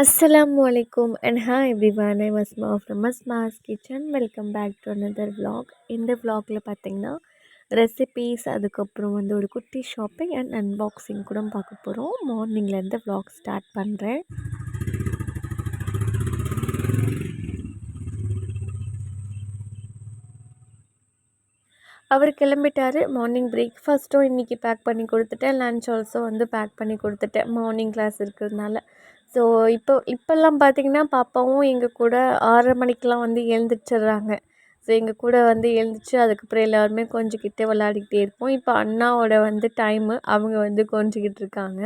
அஸ்ஸலாமு அலைக்கும் and hi everyone I Masma from Masma's kitchen welcome back to another vlog இந்த vlogல பார்த்தீங்கன்னா ரெசிபீஸ் அதுக்கப்புறம் வந்து ஒரு குட்டி ஷாப்பிங் அண்ட் அன்பாக்சிங் கூட பார்க்க போகிறோம் மார்னிங்லேருந்து வ்ளாக் ஸ்டார்ட் பண்ணுறேன் அவர் கிளம்பிட்டார். மார்னிங் பிரேக்ஃபாஸ்ட்டும் இன்றைக்கி பேக் பண்ணி கொடுத்துட்டேன். லன்ச் ஆல்சோ வந்து பேக் பண்ணி கொடுத்துட்டேன். மார்னிங் கிளாஸ் இருக்கிறதுனால. ஸோ இப்போ இப்போல்லாம் பார்த்தீங்கன்னா பாப்பாவும் எங்கள் கூட ஆறரை மணிக்கெலாம் வந்து எழுந்திரிச்சிடுறாங்க ஸோ எங்கள் கூட வந்து எழுந்திரிச்சு அதுக்கப்புறம் எல்லாருமே கொஞ்சிக்கிட்டு விளையாடிக்கிட்டே இருப்போம். இப்போ அண்ணாவோட வந்து டைமு அவங்க வந்து கொஞ்சிக்கிட்டு இருக்காங்க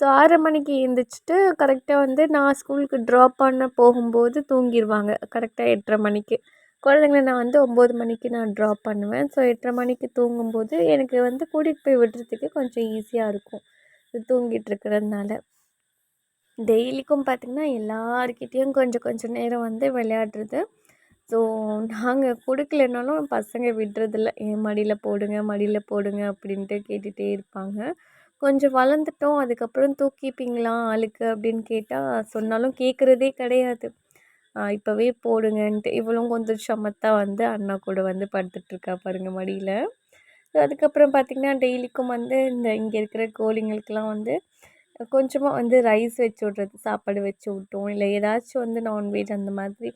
ஸோ ஆறரை மணிக்கு எழுந்திரிச்சிட்டு கரெக்டாக வந்து நான் ஸ்கூலுக்கு ட்ராப் பண்ண போகும்போது தூங்கிடுவாங்க கரெக்டாக எட்டரை மணிக்கு. குழந்தைங்கள நான் வந்து ஒம்பது மணிக்கு நான் ட்ராப் பண்ணுவேன். ஸோ எட்டரை மணிக்கு தூங்கும்போது எனக்கு வந்து கூட்டிகிட்டு போய் விடுறதுக்கு கொஞ்சம் ஈஸியாக இருக்கும். தூங்கிட்டு இருக்கிறதுனால. டெய்லிக்கும் பார்த்திங்கன்னா எல்லாருக்கிட்டேயும் கொஞ்சம் கொஞ்சம் நேரம் வந்து விளையாடுறது. ஸோ நாங்கள் கொடுக்கலனாலும் பசங்க விடுறதில்ல. என் மடியில் போடுங்க மடியில் போடுங்க அப்படின்ட்டு கேட்டுகிட்டே இருப்பாங்க. கொஞ்சம் வளர்ந்துட்டோம். அதுக்கப்புறம் தூக்கிப்பீங்களா ஆளுக்கு அப்படின்னு கேட்டால் சொன்னாலும் கேட்குறதே கிடையாது. இப்போவே போடுங்கன்ட்டு. இவளும் கொஞ்சம் சமத்தா வந்து அண்ணா கூட வந்து படுத்துட்ருக்கா பாருங்கள் மடியில். அதுக்கப்புறம் பார்த்திங்கன்னா டெய்லிக்கும் வந்து இந்த இங்கே இருக்கிற கோழிங்களுக்கெலாம் வந்து கொஞ்சமாக வந்து ரைஸ் வச்சு விட்றது சாப்பாடு வச்சு விட்டோம். இல்லை ஏதாச்சும் வந்து நான்வெஜ் அந்த மாதிரி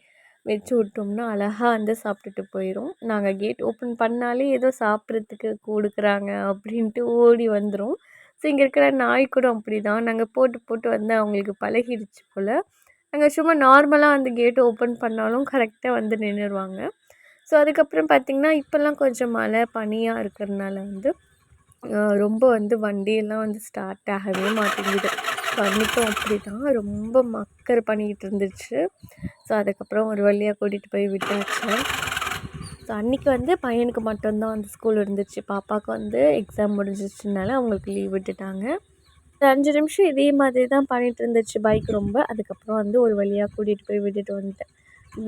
வச்சு விட்டோம்னா அழகாக வந்து சாப்பிட்டுட்டு போயிடும் நாங்கள் கேட் ஓப்பன் பண்ணாலே ஏதோ சாப்பிட்றதுக்கு கொடுக்குறாங்க அப்படின்ட்டு ஓடி வந்துடும் ஸோ இங்கே இருக்கிற நாய் கூட அப்படி தான் நாங்கள் போட்டு போட்டு வந்து அவங்களுக்கு பழகிடுச்சு போல். நாங்கள் சும்மா நார்மலாக அந்த கேட் ஓப்பன் பண்ணாலும் கரெக்டாக வந்து நின்றுடுவாங்க ஸோ அதுக்கப்புறம் பார்த்திங்கன்னா இப்போல்லாம் கொஞ்சம் மழை பனியாக இருக்கிறதுனால வந்து ரொம்ப வந்து வண்டியெல்லாம் வந்து ஸ்டார்ட் ஆகவே மாட்டேங்குது. அன்றைக்கும் அப்படி தான் ரொம்ப மக்கர் பண்ணிக்கிட்டு இருந்துச்சு. ஸோ அதுக்கப்புறம் ஒரு வழியாக கூட்டிகிட்டு போய் விட்டாச்சு. ஸோ அன்றைக்கி வந்து பையனுக்கு மட்டும்தான் வந்து ஸ்கூல் இருந்துச்சு. பாப்பாவுக்கு வந்து எக்ஸாம் முடிஞ்சிச்சுனால அவங்களுக்கு லீவ் விட்டுட்டாங்க. அஞ்சு நிமிஷம் இதே மாதிரி தான் பண்ணிகிட்டு இருந்துச்சு பைக் ரொம்ப. அதுக்கப்புறம் வந்து ஒரு வழியாக கூட்டிகிட்டு போய் விட்டுட்டு வந்துட்டேன்.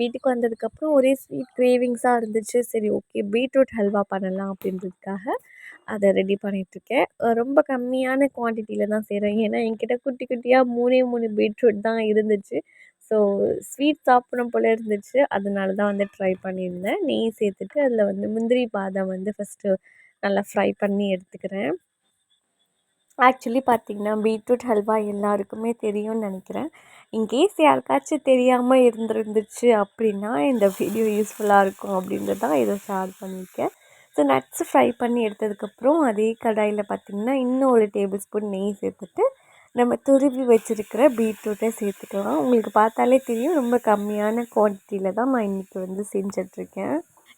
வீட்டுக்கு வந்ததுக்கப்புறம் ஒரே ஸ்வீட் கிரேவிங்ஸாக இருந்துச்சு. சரி ஓகே பீட்ரூட் ஹல்வா பண்ணலாம் அப்படின்றதுக்காக. அதை ரெடி பண்ணிகிட்ருக்கேன் ரொம்ப கம்மியான குவான்டிட்டியில் தான் செய்கிறேன் ஏன்னா என்கிட்ட குட்டி குட்டியாக மூணே மூணு பீட்ரூட் தான் இருந்துச்சு. ஸோ ஸ்வீட் சாப்பிடணும் போல் இருந்துச்சு. அதனால தான் வந்து ட்ரை பண்ணியிருந்தேன். நெய் சேர்த்துட்டு அதில் வந்து முந்திரி பாதாம் வந்து ஃபஸ்ட்டு நல்லா ஃப்ரை பண்ணி எடுத்துக்கிறேன். ஆக்சுவலி பார்த்திங்கன்னா பீட்ரூட் ஹல்வா எல்லாருக்குமே தெரியும்னு நினைக்கிறேன். இன்கேஸ் யாருக்காச்சும் தெரியாமல் இருந்துருந்துச்சு அப்படின்னா இந்த வீடியோ யூஸ்ஃபுல்லாக இருக்கும் அப்படின்றது தான் இதை ஷேர் பண்ணியிருக்கேன். ஸோ நட்ஸு ஃப்ரை பண்ணி எடுத்ததுக்கப்புறம் அதே கடாயில் பார்த்திங்கன்னா இன்னும் ஒரு டேபிள் ஸ்பூன் நெய் சேர்த்துட்டு நம்ம துருவி வச்சுருக்கிற பீட்ரூட்டை சேர்த்துக்கலாம். உங்களுக்கு பார்த்தாலே தெரியும் ரொம்ப கம்மியான குவான்டிட்டியில் தான் நான் இன்றைக்கி வந்து செஞ்சிட்ருக்கேன்.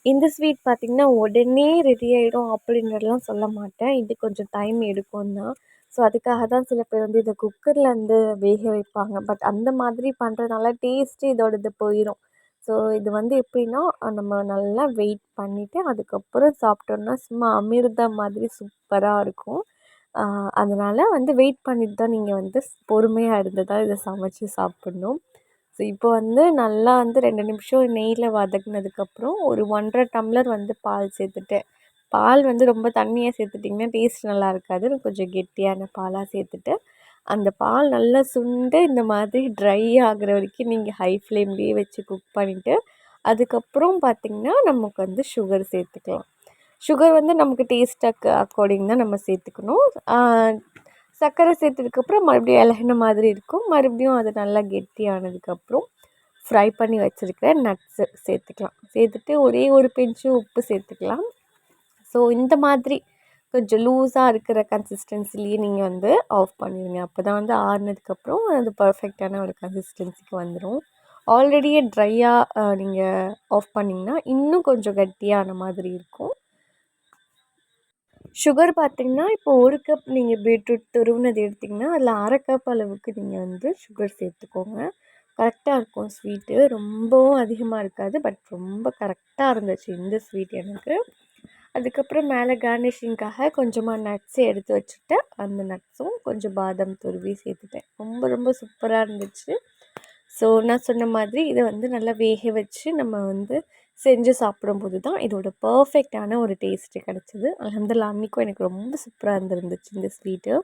இந்த ஸ்வீட் பார்த்திங்கன்னா உடனே ரெடி ஆகிடும் அப்படின்றதெல்லாம் சொல்ல மாட்டேன். இது கொஞ்சம் டைம் எடுக்கும் தான். ஸோ அதுக்காக தான் சில பேர் வந்து இதை குக்கரில் வந்து வேக வைப்பாங்க. பட் அந்த மாதிரி பண்ணுறதுனால டேஸ்ட்டு இதோடது போயிடும் ஸோ இது வந்து எப்படின்னா நம்ம நல்லா வெயிட் பண்ணிவிட்டு அதுக்கப்புறம் சாப்பிட்டோன்னா சும்மா அமிர்தம் மாதிரி சூப்பராக இருக்கும். அதனால் வந்து வெயிட் பண்ணிட்டு தான் நீங்கள் வந்து பொறுமையாக இருந்து தான் இதை சமைச்சி சாப்பிட்ணும். ஸோ இப்போ வந்து நல்லா வந்து ரெண்டு நிமிஷம் நெய்யில் வதக்குனதுக்கப்புறம் ஒரு ஒன்றரை டம்ளர் வந்து பால் சேர்த்துட்டேன். பால் வந்து ரொம்ப தண்ணியாக சேர்த்துட்டிங்கன்னா டேஸ்ட் நல்லா இருக்காது கொஞ்சம் கெட்டியான பாலாக சேர்த்துட்டு அந்த பால் நல்லா சுண்டு இந்த மாதிரி ட்ரை ஆகிற வரைக்கும் நீங்கள் ஹை ஃப்ளேம்லேயே வச்சு குக் பண்ணிவிட்டு அதுக்கப்புறம் பார்த்திங்கன்னா நமக்கு வந்து சுகர் சேர்த்துக்கலாம். சுகர் வந்து நமக்கு டேஸ்ட்டாக்கு அக்கார்டிங் தான் நம்ம சேர்த்துக்கணும். சர்க்கரை சேர்த்ததுக்கப்புறம் மறுபடியும் இலகின மாதிரி இருக்கும். மறுபடியும் அது நல்லா கெட்டியானதுக்கப்புறம் ஃப்ரை பண்ணி வச்சுருக்கிற நட்ஸு சேர்த்துக்கலாம். சேர்த்துட்டு ஒரே ஒரு பிஞ்சு உப்பு சேர்த்துக்கலாம். ஸோ இந்த மாதிரி கொஞ்சம் லூஸாக இருக்கிற கன்சிஸ்டன்சிலேயே நீங்கள் வந்து ஆஃப் பண்ணிடுங்க அப்போ தான் வந்து ஆறுனதுக்கப்புறம் அது பர்ஃபெக்டான ஒரு கன்சிஸ்டன்சிக்கு வந்துடும் ஆல்ரெடியே ட்ரையாக நீங்கள் ஆஃப் பண்ணிங்கன்னா இன்னும் கொஞ்சம் கட்டியான மாதிரி இருக்கும். சுகர் பார்த்திங்கன்னா இப்போ ஒரு கப் நீங்கள் பீட்ரூட் துருவினது எடுத்திங்கன்னா அதில் அரை கப் அளவுக்கு நீங்கள் வந்து சுகர் சேர்த்துக்கோங்க. கரெக்டாக இருக்கும் ஸ்வீட்டு ரொம்பவும் அதிகமாக இருக்காது பட் ரொம்ப கரெக்டாக இருந்துச்சு இந்த ஸ்வீட் எனக்கு. அதுக்கப்புறம் மேலே கார்னிஷிங்காக கொஞ்சமாக நட்ஸு எடுத்து வச்சுட்டேன் அந்த நட்ஸும் கொஞ்சம் பாதாம் துருவி சேர்த்துட்டேன். ரொம்ப ரொம்ப சூப்பராக இருந்துச்சு. ஸோ நான் சொன்ன மாதிரி இதை வந்து நல்லா வேக வச்சு நம்ம வந்து செஞ்சு சாப்பிடும்போது தான் இதோட பர்ஃபெக்டான ஒரு டேஸ்ட்டு கிடச்சிது. அலமதுல்லா அன்றைக்கும் எனக்கு ரொம்ப சூப்பராக இருந்துருந்துச்சு இந்த ஸ்வீட்டு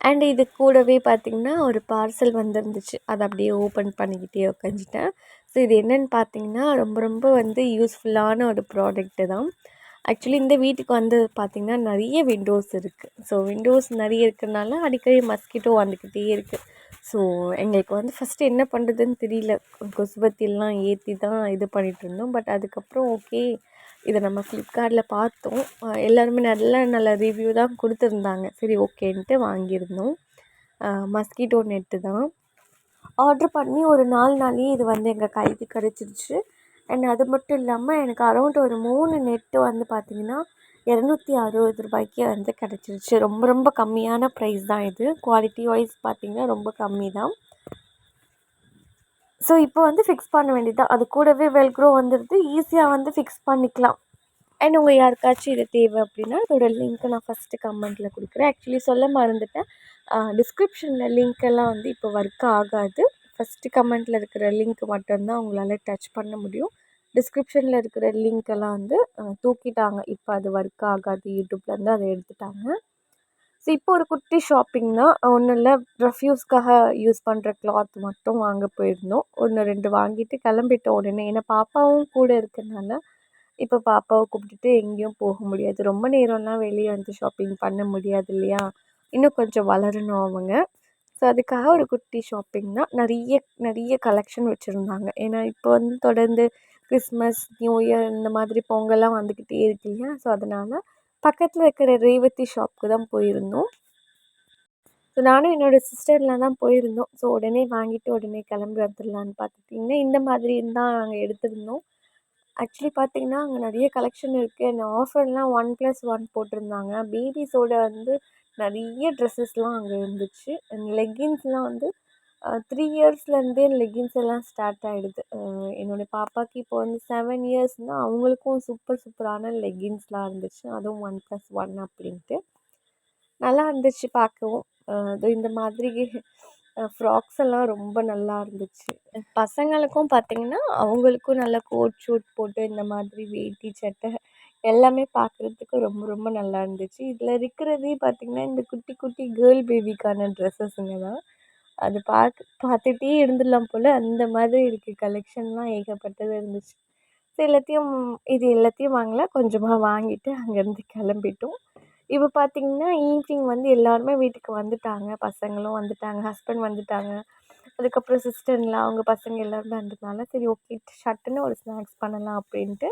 அண்ட் இது கூடவே பார்த்திங்கன்னா ஒரு பார்சல் வந்துருந்துச்சு. அதை அப்படியே ஓப்பன் பண்ணிக்கிட்டே உக்காந்துட்டேன். ஸோ இது என்னென்னு பார்த்தீங்கன்னா ரொம்ப ரொம்ப வந்து யூஸ்ஃபுல்லான ஒரு ப்ராடக்ட்டு தான். ஆக்சுவலி இந்த வீட்டுக்கு வந்து பார்த்திங்கன்னா நிறைய விண்டோஸ் இருக்குது ஸோ விண்டோஸ் நிறைய இருக்கிறனால அடிக்கடி மஸ்கிட்டோ வந்துக்கிட்டே இருக்குது ஸோ எங்களுக்கு வந்து ஃபஸ்ட்டு என்ன பண்ணுறதுன்னு தெரியல. கொசுபத்திலாம் ஏற்றி தான் இது பண்ணிகிட்டு இருந்தோம். பட் அதுக்கப்புறம் ஓகே இதை நம்ம ஃப்ளிப்கார்ட்டில் பார்த்தோம். எல்லாருமே நல்ல நல்ல ரிவ்யூ தான் கொடுத்துருந்தாங்க. சரி ஓகேன்ட்டு வாங்கியிருந்தோம். மஸ்கிட்டோ நெட்டு தான். ஆர்டர் பண்ணி ஒரு நாலு நாளே இது வந்து எங்கள் கைக்கு கிடச்சிருச்சு. அண்ட் அது மட்டும் இல்லாமல் எனக்கு அரௌண்ட் ஒரு மூணு நெட்டு வந்து பார்த்திங்கன்னா இரநூத்தி அறுபது ரூபாய்க்கு வந்து கிடச்சிருச்சு. ரொம்ப ரொம்ப கம்மியான ப்ரைஸ் தான் இது. குவாலிட்டி வைஸ் பார்த்திங்கன்னா ரொம்ப கம்மி தான் ஸோ இப்போ வந்து ஃபிக்ஸ் பண்ண வேண்டியது தான் அது கூடவே வெல்க்ரோ வந்துடுது ஈஸியாக வந்து ஃபிக்ஸ் பண்ணிக்கலாம். அண்ட் உங்கள் யாருக்காச்சும் இது தேவை அப்படின்னா இதோட லிங்க்கை நான் ஃபஸ்ட்டு கமெண்ட்டில் கொடுக்குறேன். ஆக்சுவலி சொல்ல மறந்துட்டேன். டிஸ்கிரிப்ஷனில் லிங்க் எல்லாம் வந்து இப்போ ஒர்க் ஆகாது. ஃபஸ்ட்டு கமெண்ட்டில் இருக்கிற லிங்க் மட்டும்தான் உங்களால் டச் பண்ண முடியும். டிஸ்கிரிப்ஷனில் இருக்கிற லிங்க் எல்லாம் வந்து தூக்கிட்டாங்க. இப்போ அது ஒர்க் ஆகாது. யூடியூப்லேருந்து அதை எடுத்துட்டாங்க. ஸோ இப்போ ஒரு குட்டி ஷாப்பிங் தான். ஒன்றும் இல்லை ரெஃப்யூஸ்க்காக யூஸ் பண்ணுற கிளாத் மட்டும் வாங்க போயிருந்தோம். ஒன்று ரெண்டு வாங்கிட்டு கிளம்பிட்டோம் உடனே ஏன்னா பாப்பாவும் கூட இருக்கிறனால இப்போ பாப்பாவை கூப்பிட்டுட்டு எங்கேயும் போக முடியாது. ரொம்ப நேரம்லாம் வெளியே வந்து ஷாப்பிங் பண்ண முடியாது இல்லையா? இன்னும் கொஞ்சம் வளரணும் அவங்க. ஸோ அதுக்காக ஒரு குட்டி ஷாப்பிங் தான். நிறைய நிறைய கலெக்ஷன் வச்சுருந்தாங்க. ஏன்னா இப்போ வந்து தொடர்ந்து கிறிஸ்மஸ் நியூ இயர் இந்த மாதிரி பொங்கல்லாம் வந்துக்கிட்டே இருக்கு இல்லையா? ஸோ அதனால் பக்கத்தில் இருக்கிற ரேவதி ஷாப்புக்கு தான் போயிருந்தோம். ஸோ நானும் என்னோடய சிஸ்டர்லாம் தான் போயிருந்தோம். ஸோ உடனே வாங்கிட்டு உடனே கிளம்பி வந்துடலான்னு பார்த்துட்டிங்கன்னா இந்த மாதிரி தான் நாங்கள் எடுத்திருந்தோம். ஆக்சுவலி பார்த்திங்கன்னா அங்கே நிறைய கலெக்ஷன் இருக்குது அந்த ஆஃபர்லாம் ஒன் ப்ளஸ் ஒன் போட்டிருந்தாங்க. பேபிஸோட வந்து நிறைய ட்ரெஸ்ஸஸ்லாம் அங்கே இருந்துச்சு. அண்ட் லெகின்ஸ்லாம் வந்து த்ரீ இயர்ஸ்லேருந்தே லெகின்ஸ் எல்லாம் ஸ்டார்ட் ஆகிடுது என்னுடைய பாப்பாவுக்கு இப்போ வந்து செவன் இயர்ஸ்னால் அவங்களுக்கும் சூப்பர் சூப்பரான லெகின்ஸ்லாம் இருந்துச்சு. அதுவும் ஒன் ப்ளஸ் ஒன் அப்படின்ட்டு. நல்லா இருந்துச்சு பார்க்கவும். இந்த மாதிரி ஃப்ராக்ஸ் எல்லாம் ரொம்ப நல்லா இருந்துச்சு. பசங்களுக்கும் பார்த்திங்கன்னா அவங்களுக்கும் நல்லா கோட் ஷூட் போட்டு இந்த மாதிரி வேட்டி சட்டை எல்லாமே பார்க்குறதுக்கு ரொம்ப ரொம்ப நல்லா இருந்துச்சு. இதில் இருக்கிறதே பார்த்திங்கன்னா இந்த குட்டி குட்டி கேர்ள் பேபிக்கான ட்ரெஸ்ஸஸுங்க தான். அது பார்க்க பார்த்துட்டே இருந்துடலாம் போல். அந்த மாதிரி இருக்குது கலெக்ஷன்லாம் ஏகப்பட்டது இருந்துச்சு. ஸோ எல்லாத்தையும் இது எல்லாத்தையும் வாங்கலை. கொஞ்சமாக வாங்கிட்டு அங்கேருந்து கிளம்பிட்டோம். இப்போ பார்த்திங்கன்னா ஈவினிங் வந்து எல்லாருமே வீட்டுக்கு வந்துட்டாங்க. பசங்களும் வந்துட்டாங்க. ஹஸ்பண்ட் வந்துட்டாங்க. அதுக்கப்புறம் சிஸ்டர்லாம் அவங்க பசங்க எல்லோருமே வந்ததுனால சரி ஓகே சட்டுன்னு ஒரு ஸ்நாக்ஸ் பண்ணலாம் அப்படின்ட்டு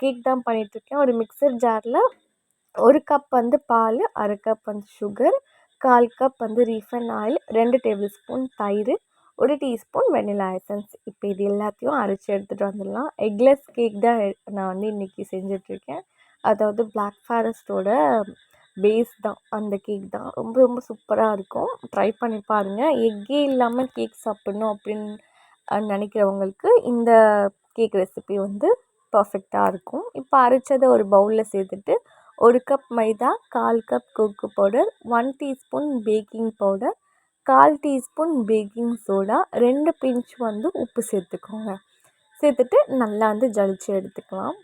கேக் தான் பண்ணிகிட்ருக்கேன் ஒரு மிக்சர் ஜாரில் ஒரு கப் வந்து பால் அரை கப் வந்து சுகர் கால் கப் வந்து ரீஃபைண்ட் ஆயில் ரெண்டு டேபிள் ஸ்பூன் தயிர் ஒரு டீஸ்பூன் வெனிலா எசன்ஸ் இப்போ இது எல்லாத்தையும் அரைச்சி எடுத்துகிட்டு வந்துடலாம். எக்லெஸ் கேக் தான் நான் வந்து இன்றைக்கி செஞ்சிட்ருக்கேன் அதாவது பிளாக் ஃபாரஸ்ட்டோட பேஸ் தான். அந்த கேக் தான். ரொம்ப ரொம்ப சூப்பராக இருக்கும். ட்ரை பண்ணி பாருங்கள் எக்கே இல்லாமல் கேக் சாப்பிட்ணும் அப்படின்னு நினைக்கிறவங்களுக்கு இந்த கேக் ரெசிபி வந்து பர்ஃபெக்டாக இருக்கும். இப்போ அரைச்சதை ஒரு பவுலில் சேர்த்துட்டு ஒரு கப் மைதா கால் cup cocoa powder one teaspoon baking powder கால் டீஸ்பூன் பேக்கிங் சோடா ரெண்டு பிஞ்ச் வந்து உப்பு சேர்த்துக்கோங்க. சேர்த்துட்டு நல்லா வந்து ஜலிச்சு எடுத்துக்கலாம்.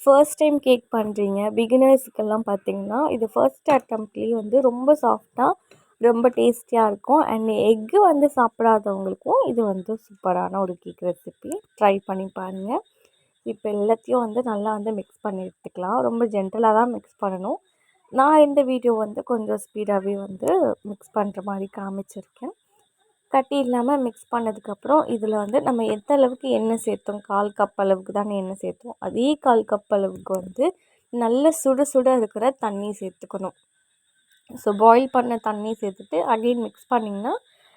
ஃபர்ஸ்ட் டைம் கேக் பண்ணுறீங்க பிகினர்ஸுக்கெல்லாம் பார்த்தீங்கன்னா இது ஃபர்ஸ்ட் அட்டம்ப்ட்லேயே வந்து ரொம்ப சாஃப்டாக ரொம்ப டேஸ்டியாக இருக்கும். அண்ட் எக்கு வந்து சாப்பிடாதவங்களுக்கும் இது வந்து சூப்பரான ஒரு கேக் ரெசிபி ட்ரை பண்ணி பாருங்கள் இப்போ எல்லாத்தையும் வந்து நல்லா வந்து மிக்ஸ் பண்ணி எடுத்துக்கலாம். ரொம்ப ஜென்டலாக தான் மிக்ஸ் பண்ணணும். நான் இந்த வீடியோ வந்து கொஞ்சம் ஸ்பீடாகவே வந்து மிக்ஸ் பண்ணுற மாதிரி காமிச்சிருக்கேன். கட்டி இல்லாமல் மிக்ஸ் பண்ணதுக்கப்புறம் இதில் வந்து நம்ம எந்த அளவுக்கு எண்ணெய் சேர்த்தோம்? கால் கப் அளவுக்கு தானே எண்ணெய் சேர்த்தோம். அதே கால் கப் அளவுக்கு வந்து நல்ல சுட சுட இருக்கிற தண்ணி சேர்த்துக்கணும். ஸோ பாயில் பண்ண தண்ணி சேர்த்துட்டு அகெயின் மிக்ஸ் பண்ணிங்கன்னா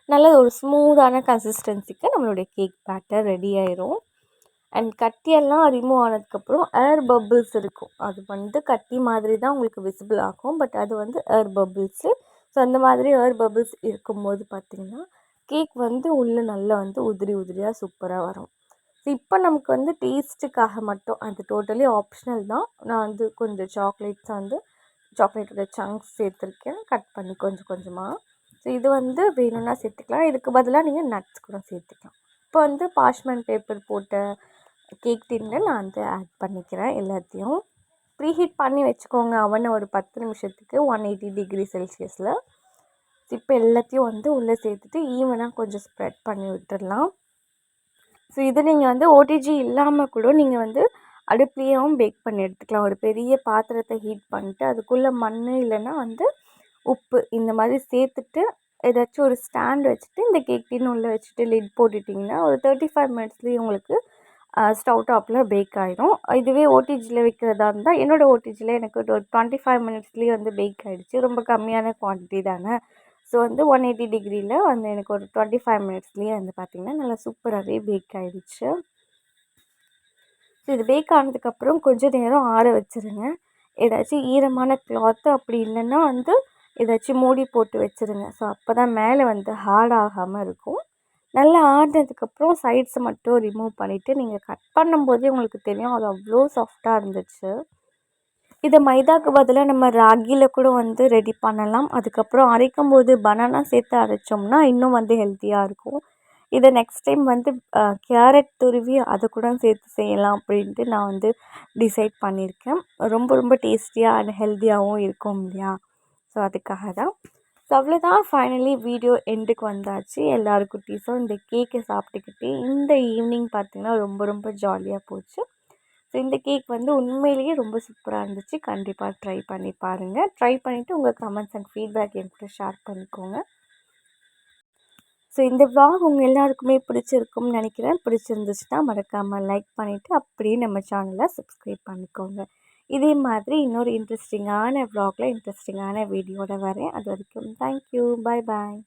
நல்ல ஒரு ஸ்மூத்தான கன்சிஸ்டன்சிக்கு நம்மளுடைய கேக் பேட்டர் ரெடி ஆயிரும். அண்ட் கட்டியெல்லாம் ரிமூவ் ஆனதுக்கப்புறம் ஏர் பபிள்ஸ் இருக்கும். அது வந்து கட்டி மாதிரி தான் உங்களுக்கு விசிபிள் ஆகும். பட் அது வந்து ஏர் பபுள்ஸு ஸோ அந்த மாதிரி ஏர் பபிள்ஸ் இருக்கும்போது பார்த்திங்கன்னா கேக் வந்து உள்ளே நல்லா வந்து உதிரி உதிரியாக சூப்பராக வரும். ஸோ இப்போ நமக்கு வந்து டேஸ்ட்டுக்காக மட்டும் அது டோட்டலி ஆப்ஷனல் தான். நான் வந்து கொஞ்சம் சாக்லேட்ஸ் வந்து சாக்லேட்டோட சங்க்ஸ் சேர்த்துருக்கேன். கட் பண்ணி கொஞ்சம் கொஞ்சமாக ஸோ இது வந்து வேணும்னா சேர்த்துக்கலாம். இதுக்கு பதிலாக நீங்கள் நட்ஸ் கூட சேர்த்துக்கலாம். இப்போ வந்து பாஷ்மன் பேப்பர் போட்ட கேக் டின்னில் நான் வந்து ஆட் பண்ணிக்கிறேன் எல்லாத்தையும். ப்ரீஹீட் பண்ணி வச்சுக்கோங்க அவனை ஒரு பத்து நிமிஷத்துக்கு ஒன் எயிட்டி டிகிரி செல்சியஸில் இப்போ எல்லாத்தையும் வந்து உள்ளே சேர்த்துட்டு ஈவனாக கொஞ்சம் ஸ்ப்ரெட் பண்ணி விட்டுடலாம் ஸோ இது நீங்கள் வந்து ஓடிஜி இல்லாமல் கூட நீங்கள் வந்து அடுப்புலேயும் பேக் பண்ணி எடுத்துக்கலாம். ஒரு பெரிய பாத்திரத்தை ஹீட் பண்ணிட்டு அதுக்குள்ளே மண் இல்லைன்னா வந்து உப்பு இந்த மாதிரி சேர்த்துட்டு ஏதாச்சும் ஒரு ஸ்டாண்ட் வச்சுட்டு இந்த கேக் டின் உள்ளே வச்சுட்டு லிட் போட்டுட்டிங்கன்னா ஒரு தேர்ட்டி ஃபைவ் மினிட்ஸ்லேயே உங்களுக்கு ஸ்டவ் டாப்பில் பேக் ஆகிடும் இதுவே ஓடிஜியில் வைக்கிறதா இருந்தால் என்னோடய ஓடிஜியில் எனக்கு ஒரு டுவெண்ட்டி ஃபைவ் மினிட்ஸ்லேயே வந்து பேக் ஆகிடுச்சு ரொம்ப கம்மியான குவான்டிட்டி தானே. ஸோ வந்து ஒன் எயிட்டி டிகிரியில் வந்து எனக்கு ஒரு டுவெண்ட்டி ஃபைவ் மினிட்ஸ்லேயே வந்து பார்த்திங்கன்னா நல்லா சூப்பராகவே பேக் ஆகிடுச்சு ஸோ இது பேக் ஆனதுக்கப்புறம் கொஞ்சம் நேரம் ஆற வச்சுருங்க. ஏதாச்சும் ஈரமான கிளாத்து அப்படி இல்லைன்னா வந்து ஏதாச்சும் மூடி போட்டு வச்சுருங்க. ஸோ அப்போ தான் மேலே வந்து ஹார்ட் ஆகாமல் இருக்கும். நல்லா ஆடினதுக்கப்புறம் சைட்ஸை மட்டும் ரிமூவ் பண்ணிவிட்டு நீங்கள் கட் பண்ணும்போதே உங்களுக்கு தெரியும் அது அவ்வளோ சாஃப்டாக இருந்துச்சு. இதை மைதாக்கு பதிலாக நம்ம ராகியில் கூட வந்து ரெடி பண்ணலாம். அதுக்கப்புறம் அரைக்கும் போது பனானா சேர்த்து அரைச்சோம்னா இன்னும் வந்து ஹெல்த்தியாக இருக்கும். இதை நெக்ஸ்ட் டைம் வந்து கேரட் துருவி அதை கூட சேர்த்து செய்யலாம் அப்படின்ட்டு நான் வந்து டிசைட் பண்ணியிருக்கேன். ரொம்ப ரொம்ப டேஸ்டியாக அண்ட் ஹெல்த்தியாகவும் இருக்கும் இல்லையா? ஸோ அதுக்காக தான். ஸோ அவ்வளோதான் ஃபைனலி வீடியோ எண்டுக்கு வந்தாச்சு. எல்லாரு குட்டீஸும் இந்த கேக்கை சாப்பிட்டுக்கிட்டு இந்த ஈவினிங் பார்த்திங்கன்னா ரொம்ப ரொம்ப ஜாலியாக போச்சு. ஸோ இந்த கேக் வந்து உண்மையிலேயே ரொம்ப சூப்பராக இருந்துச்சு. கண்டிப்பாக ட்ரை பண்ணி பாருங்கள் ட்ரை பண்ணிவிட்டு உங்கள் கமெண்ட்ஸ் அண்ட் ஃபீட்பேக் என் கூட ஷேர் பண்ணிக்கோங்க. ஸோ இந்த விளாக் உங்கள் எல்லாருக்குமே பிடிச்சிருக்கும்னு நினைக்கிறேன். பிடிச்சிருந்துச்சுன்னா மறக்காமல் லைக் பண்ணிவிட்டு அப்படியே நம்ம சேனலை சப்ஸ்கிரைப் பண்ணிக்கோங்க. இதே மாதிரி இன்னொரு இன்ட்ரெஸ்டிங்கான வ்ளாகில் இன்ட்ரெஸ்டிங்கான வீடியோட வரேன். அது வரைக்கும் தேங்க்யூ பாய் பாய்